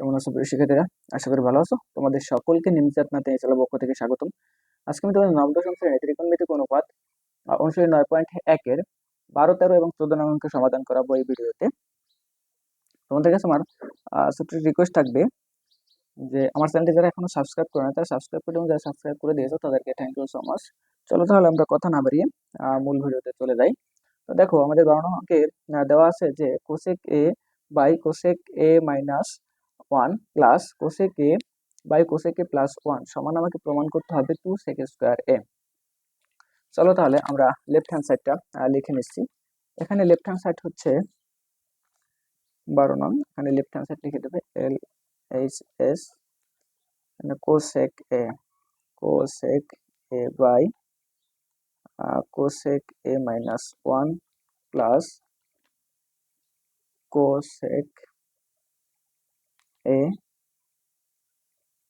কেমন আছো প্রিয় শিক্ষার্থীরা? আশা করি ভালো আছো। তোমাদের সকলকে নিমচাত নাতে এছাড়া পক্ষ থেকে স্বাগতম। আজকে আমি তোমাদের নবম দশম শ্রেণির ত্রিকোণমিতিক অনুপাত অনুশীলনী নয় পয়েন্ট একের বারো, তেরো এবং চোদ্দ নং অঙ্কের সমাধান করাবো এই ভিডিওতে। তোমাদের কাছে আমার ছোট্ট রিকোয়েস্ট থাকবে যে, আমার চ্যানেলটি যারা এখনও সাবস্ক্রাইব করে না তারা সাবস্ক্রাইব করে এবং যারা সাবস্ক্রাইব করে দিয়েছ, তাদেরকে থ্যাংক ইউ সো মাচ চলো তাহলে আমরা কথা না বাড়িয়ে মূল ভিডিওতে চলে যাই। তো দেখো, আমাদের বারো অঙ্কে দেওয়া আছে যে cosec A by cosec A minus one plus cosec A by cosec A plus one সমান আমাকে প্রমাণ করতে হবে টু সেক স্কোয়ার এ চলো তাহলে আমরা লেফট হ্যান্ড সাইডটা লিখে নিচ্ছি। এখানে লেফট হ্যান্ড সাইড হচ্ছে বারো নং, এখানে লেফট হ্যান্ড সাইড লিখে দেবে L H S cosec A cosec A by cosec A minus one plus cosec A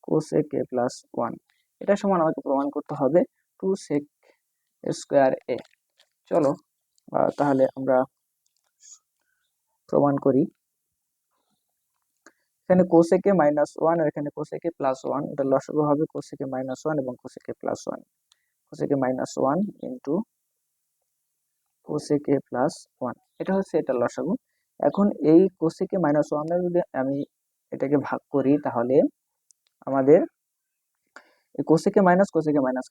cosec A plus one এটা সমান আমাকে প্রমাণ করতে হবে টু সেক স্কোয়ার এ চলো তাহলে আমরা প্রমাণ করি। এখানে কোসেকে মাইনাস ওয়ান আর এখানে কোসেকে প্লাস ওয়ান এটা লসাগু হবে কোসেকে মাইনাস ওয়ান এবং cosec A plus one cosec A minus one into cosec A plus one এটা হচ্ছে এটা লসাগু। এখন এই কোসেকে মাইনাস ওয়ান যদি আমি এটাকে ভাগ করি তাহলে আমাদের কোসেকে মাইনাস কোসেকে মাইনাস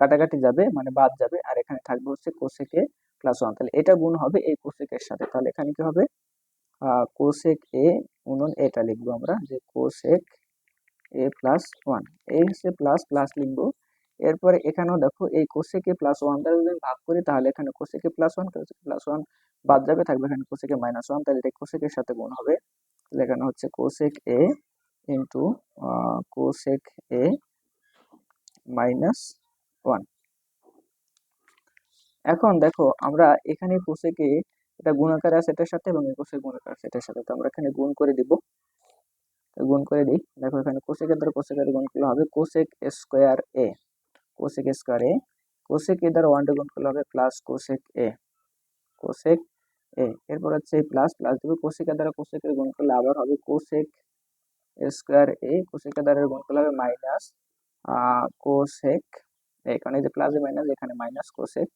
কাটাকাটি যাবে মানে বাদ যাবে, আর এখানে থাকবে হচ্ছে কোসেকে প্লাস ওয়ান তাহলে এটা গুণ হবে এই কোসেকের সাথে। তাহলে এখানে কি হবে? কোসেক এ গুণন এটা লিখব আমরা যে কোসেক এ প্লাস ওয়ান এই হচ্ছে প্লাস প্লাস লিখব। এরপরে এখানেও দেখো এই কোসেকে প্লাস ওয়ান দ্বারা যদি ভাগ করি, তাহলে এখানে cosec A plus one cosec A plus one বাদ যাবে, থাকবে এখানে কোসেকে মাইনাস ওয়ান তাহলে এটা কোসেকের সাথে গুণ হবে তাহলে এখানে হচ্ছে cosec A into cosec A minus one এখন দেখো, আমরা এখানে কোসেকে এটা গুণাকার আছে এটার সাথে এবং কোসেক গুণাকার আছে এটার সাথে। তো আমরা এখানে গুণ করে দিব। গুণ করে দিই। দেখো এখানে কোসেকের দ্বারা কোসেকের গুণ করলে হবে cosec square A cosec square A cosec A দ্বারা ওয়ানটা গুণ করলে হবে plus cosec A cosec A, এরপর হচ্ছে প্লাস প্লাস দেবো কোসেকের দ্বারা কোসেকের গুণ করলে আবার হবে কোসেক স্কোয়ার এ কোসেকের দ্বারা গুণ করলে হবে মাইনাস কোসেক এখানে যে প্লাস মাইনাস এখানে মাইনাস কোসেক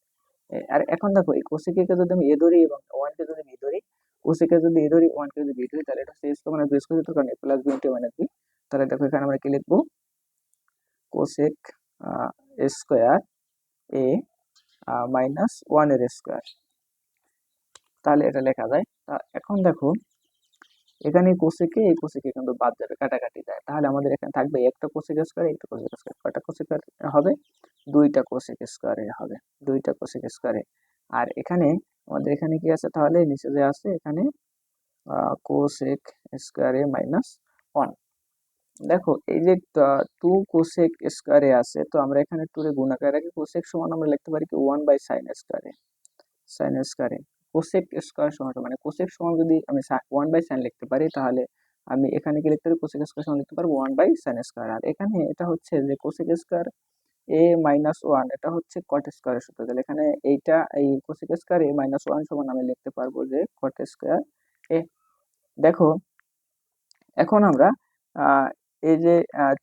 আর এখন দেখো এই কোসেকে যদি আমি এ ধরি এবং ওয়ানকে যদি বি ধরি কোসেকে যদি এ ধরি ওয়ানকে যদি বি ধরি, তাহলে এটা সি স্কোয়ার মানে বি স্কোয়ার কারণ plus B into minus B তাহলে দেখো এখানে আমরা কি লিখব? কোসেক স্কোয়ার এ মাইনাস ওয়ানের স্কোয়ার তাহলে এটা লেখা যায়। তা এখন দেখো, এখানে কোসেকে এই কোসেকে কিন্তু বাদ যাবে, কাটাকাটি যায় তাহলে আমাদের এখানে থাকবে একটা কোসেক স্কোয়ার একটা কোসেক স্কোয়ার কয়টা কোসেক হবে? দুইটা কোসেক স্কোয়ারে হবে। দুইটা কোসেক স্কোয়ারে আর এখানে, আমাদের এখানে কি আছে তাহলে? নিচে যে আছে, এখানে কোসেক স্কোয়ারে মাইনাস ওয়ান দেখো, এই যে টু কোসেক স্কোয়ারে আছে, তো আমরা এখানে টুরে গুণাকার রাখি। কোসেক সমান আমরা লিখতে পারি কি? One by sine square A sine square A cosec square সমান মানে কোসেক সমান যদি আমি ওয়ান বাই সাইন লিখতে পারি, তাহলে আমি এখানে কি লিখতে পারি? কোসেক স্কোয়ার সমান লিখতে পারব ওয়ান বাই সাইন স্কোয়ার আর এখানে এটা হচ্ছে যে cosec square A minus one এটা হচ্ছে কট স্কোয়ারের সূত্র। তাহলে এখানে এইটা, এই cosec square A minus one সমান আমি লিখতে পারব যে কট স্কোয়ার এ দেখো, এখন আমরা এই যে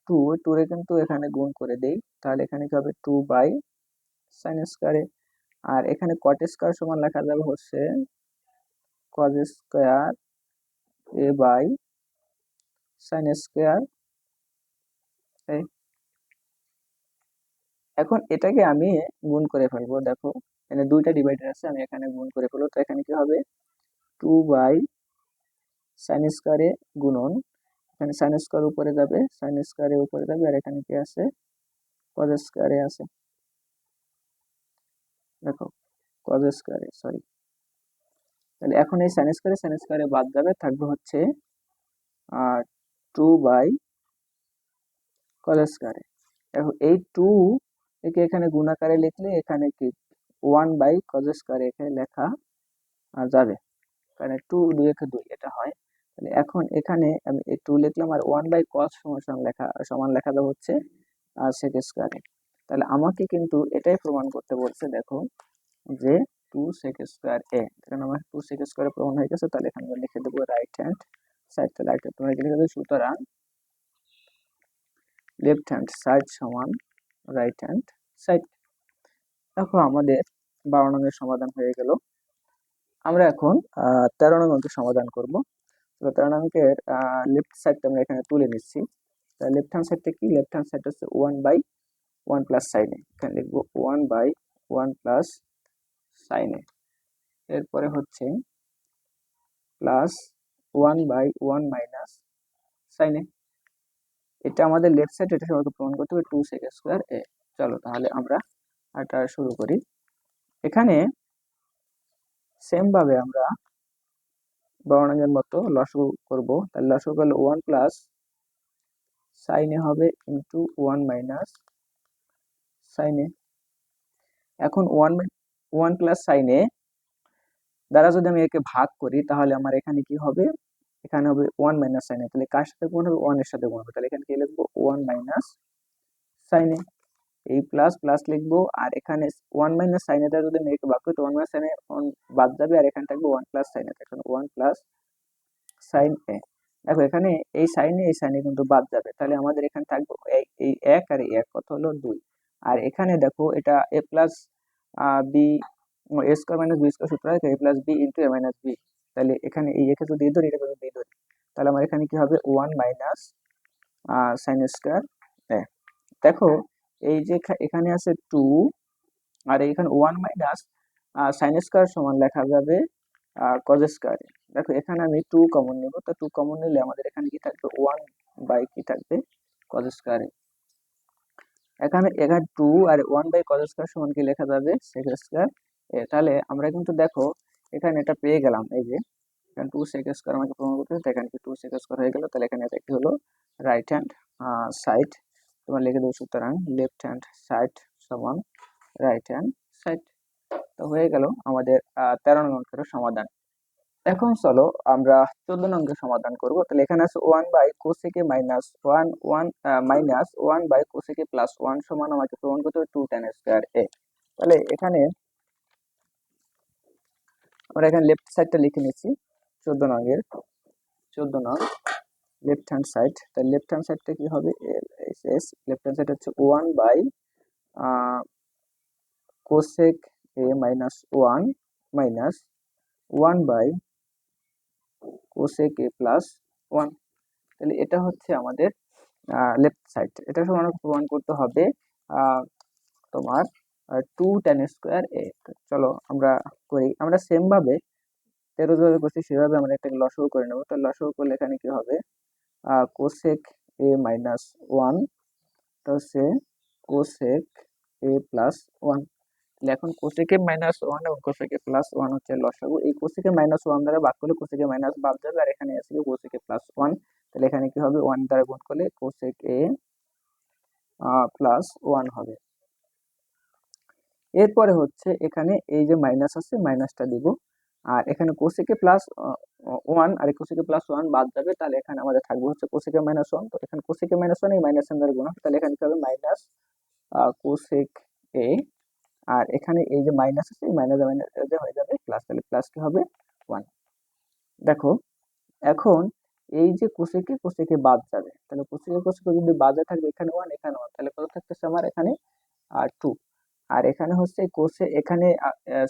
টু টুরে কিন্তু এখানে গুণ করে দেই, তাহলে এখানে কি হবে? টু বাই সাইন স্কোয়ারে আর এখানে কট স্কোয়ার সমান লেখা যাবে হচ্ছে cos square A by sine square এখন এটাকে আমি গুণ করে ফেলব, দেখো, এখানে দুইটা ডিভাইডার আছে, আমি এখানে গুণ করে ফেলব, তো এখানে কি হবে? টু বাই সাইন স্কোয়ারে গুণন, এখানে সাইন স্কোয়ার উপরে যাবে সাইন স্কোয়ারে উপরে যাবে, আর এখানে কি আছে? কজ স্কোয়ারে আছে। দেখো কজ স্কোয়ারে সরি তাহলে এখন এই সাইন স্কোয়ারে সাইন স্কোয়ারে বাদ যাবে, থাকবে হচ্ছে আর টু বাই কজ স্কোয়ারে দেখো, এই টু একে এখানে গুণাকারে লিখলে এখানে কি ওয়ান বাই কজ স্কোয়ারে এখানে লেখা যাবে। কারণ টু দুই একে দুই এটা হয়। তাহলে এখন এখানে আমি টু লিখলাম, আর ওয়ান বাই কস সমান লেখা সমান লেখা দেওয়া হচ্ছে আর সেক স্কোয়ারে তাহলে আমাকে কিন্তু এটাই প্রমাণ করতে বলছে, দেখো, যে টু সেক স্কোয়ার এ কারণ আমার টু সেক স্কোয়ারে প্রমাণ হয়ে গেছে, তাহলে এখানে লিখে দেবো রাইট হ্যান্ড সাইড তাহলে তোমরা এখানে লিখে দেবে সুতরাং লেফট হ্যান্ড সাইড সমান রাইট হ্যান্ড সাইড দেখো, আমাদের বারো নঙের সমাধান হয়ে গেল। আমরা এখন তেরো নং অঙ্কের সমাধান করব। তো তেরো অঙ্কের লেফট সাইডটা আমরা এখানে তুলে নিচ্ছি। লেফট হ্যান্ড সাইডটা কি? লেফট হ্যান্ড সাইড হচ্ছে one by one plus sine A এখানে লিখব one by one plus sine A এরপরে হচ্ছে plus one by one minus sine A এটা আমাদের লেফট সাইড এটা সবাইকে প্রমাণ করতে হবে টু সেক স্কোয়ার এ চলো তাহলে আমরা এটা শুরু করি। এখানে সেম ভাবে আমরা বর্ণাঙ্গের মতো লসগু করব। তাহলে লসগু করলে ওয়ান প্লাস সাইনে হবে ইন্টু ওয়ান মাইনাস সাইনে এখন ওয়ান ওয়ান প্লাস সাইনে দ্বারা যদি আমি একে ভাগ করি, তাহলে আমার এখানে কি হবে? এখানে হবে ওয়ান মাইনাস সাইনে তাহলে কার সাথে গুণ হবে? ওয়ানের সাথে গুণ হবে। তাহলে এখানে কি লিখব? ওয়ান মাইনাস সাইনে এই প্লাস প্লাস লিখব। আর এখানে ওয়ান মাইনাস সাইনে দ্বারা যদি আমি একে ভাগ করি, তো ওয়ান মাইনাস সাইনে বাদ যাবে। আর এখানে থাকবে ওয়ান প্লাস সাইনে এখানে ওয়ান প্লাস সাইন এ। দেখো, এখানে এই সাইনে এই সাইনে কিন্তু বাদ যাবে। তাহলে আমাদের এখানে থাকবে এই এক আর এক। কত হলো? দুই। আর এখানে দেখো এটা A plus B A square minus B square সূত্র A plus B into A minus B তাহলে এখানে এই একে যদি ধরি, এটা যদি ধরি, তাহলে আমার এখানে কি হবে? One minus sine square A দেখো, এই যে এখানে আছে টু আর এখানে ওয়ান মাইনাস সাইন স্কোয়ার সমান লেখা যাবে কজ স্কোয়ার দেখো, এখানে আমি টু কমন নেব, তো টু কমন নিলে আমাদের এখানে কি থাকবে? ওয়ান বাই কি থাকবে? কজ স্কোয়ারে এখানে এখানে টু আর ওয়ান বাই কজ স্কোয়ার সমান কি লেখা যাবে? সেক স্কোয়ার তাহলে আমরা কিন্তু দেখো, এখানে এটা পেয়ে গেলাম, এই যে। এখানে টু সেক স্কোয়ার আমাকে প্রমাণ করতে হবে এখানে টু সেক স্কোয়ার হয়ে গেল? তাহলে এখানে কি হলো রাইট হ্যান্ড সাইড তোমার লিখে দেবো সুতরাং লেফট হ্যান্ড সাইড সমান রাইট হ্যান্ড সাইড তো হয়ে গেল আমাদের তেরো নং অঙ্কের সমাধান। এখন চলো আমরা চোদ্দ অঙ্কের সমাধান করব। তাহলে এখানে আছে one by cosec A minus one one minus one by cosec A plus one সমান আমাকে প্রমাণ করতে হবে টু টেন স্কোয়ার এ তাহলে এখানে আমরা এখানে লেফট সাইডটা লিখে নিচ্ছি, চোদ্দ নঙ্গের চোদ্দ নং লেফট হ্যান্ড সাইড তাহলে লেফট হ্যান্ড সাইডটা কি হবে? L S left hand side হচ্ছে one by cosec A minus one minus one by cosec A plus one তাহলে এটা হচ্ছে আমাদের লেফট সাইড এটা সমান প্রমাণ করতে হবে তোমার টু টেন স্কোয়ার এ চলো আমরা করি। আমরা সেম ভাবে তেরো যেভাবে করছি, সেভাবে আমরা একটা লসও করে নেব। তো লসও করলে এখানে কি হবে? কোসেক এ মাইনাস ওয়ান হচ্ছে কোসেক এ প্লাস ওয়ান এখন কোসেকে মাইনাস ওয়ান এবং কোসেকে প্লাস ওয়ান হচ্ছে লসাগু। এই কোসেকে মাইনাস ওয়ান দ্বারা ভাগ করলে কোসেকে মাইনাস বাদ যাবে, আর এখানে আছে কোসেকে প্লাস ওয়ান তাহলে এখানে কি হবে? ওয়ান দ্বারা গুণ করলে কোসেক এ প্লাস ওয়ান হবে। এরপরে হচ্ছে এখানে এই যে মাইনাস আছে মাইনাসটা দিব। আর এখানে কোসেকে প্লাস ওয়ান আর কোসেকে প্লাস ওয়ান বাদ যাবে, তাহলে এখানে আমাদের থাকবে হচ্ছে কোসেকে মাইনাস ওয়ান তো এখানে কোসেকে মাইনাস ওয়ান এই মাইনাস ওয়ান দ্বারা গুণ হবে, তাহলে এখানে কি হবে? মাইনাস কোসেক এ আর এখানে এই যে মাইনাস আছে, এই মাইনাস মাইনাস হয়ে যাবে প্লাস তাহলে প্লাস কি হবে? ওয়ান দেখো, এখন এই যে কোসেকে কোসেকে বাদ যাবে, তাহলে কোসেকে কোসেকে যদি বাদে থাকবে এখানে ওয়ান এখানে ওয়ান তাহলে কত থাকতেছে আমার এখানে? আর টু আর এখানে হচ্ছে কোসে এখানে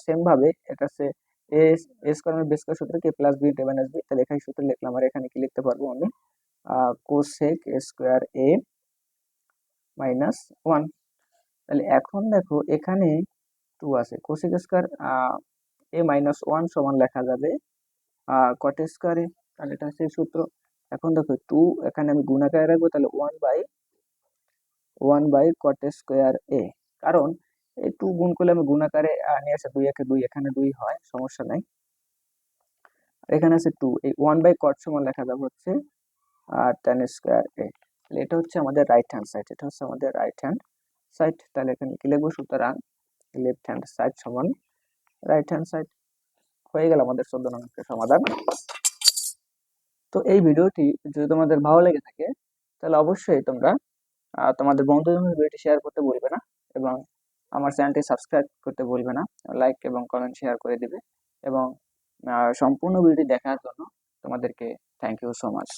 সেম ভাবে এটা হচ্ছে A A square base square সূত্র কে plus B into minus B তাহলে এখানে সূত্র লিখলাম, আর এখানে কি লিখতে পারব আমি? Cosec square A minus one তাহলে এখন দেখো এখানে টু আছে। Cosec square A minus one সমান লেখা যাবে। কট স্কোয়ারে তাহলে এটা হচ্ছে সূত্র। এখন দেখো টু এখানে আমি গুণাকারে রাখব, তাহলে one by one by cot square A কারণ এই টু গুণ করলে আমি গুণাকারে নিয়ে আসে দুই একে দুই, এখানে দুই হয়, সমস্যা নাই। এখানে আছে টু এই ওয়ান বাই কট সমান লেখা যাবে হচ্ছে টেন স্কোয়ার এ এটা হচ্ছে আমাদের রাইট হ্যান্ড সাইড এটা হচ্ছে আমাদের রাইট হ্যান্ড সাইড তাহলে এখানে কি লিখব? সুতরাং লেফট হ্যান্ড সাইড সমান রাইট হ্যান্ড সাইড হয়ে গেল আমাদের চোদ্দ নম্বরের সমাধান। তো এই ভিডিওটি যদি তোমাদের ভালো লেগে থাকে, তাহলে অবশ্যই তোমরা তোমাদের বন্ধুদের ভিডিওটি শেয়ার করতে বলবে না এবং আমার চ্যানেলটি সাবস্ক্রাইব করতে বলবে না। লাইক এবং কমেন্ট শেয়ার করে দিবে এবং সম্পূর্ণ ভিডিও দেখার জন্য তোমাদেরকে থ্যাংক ইউ সো মাচ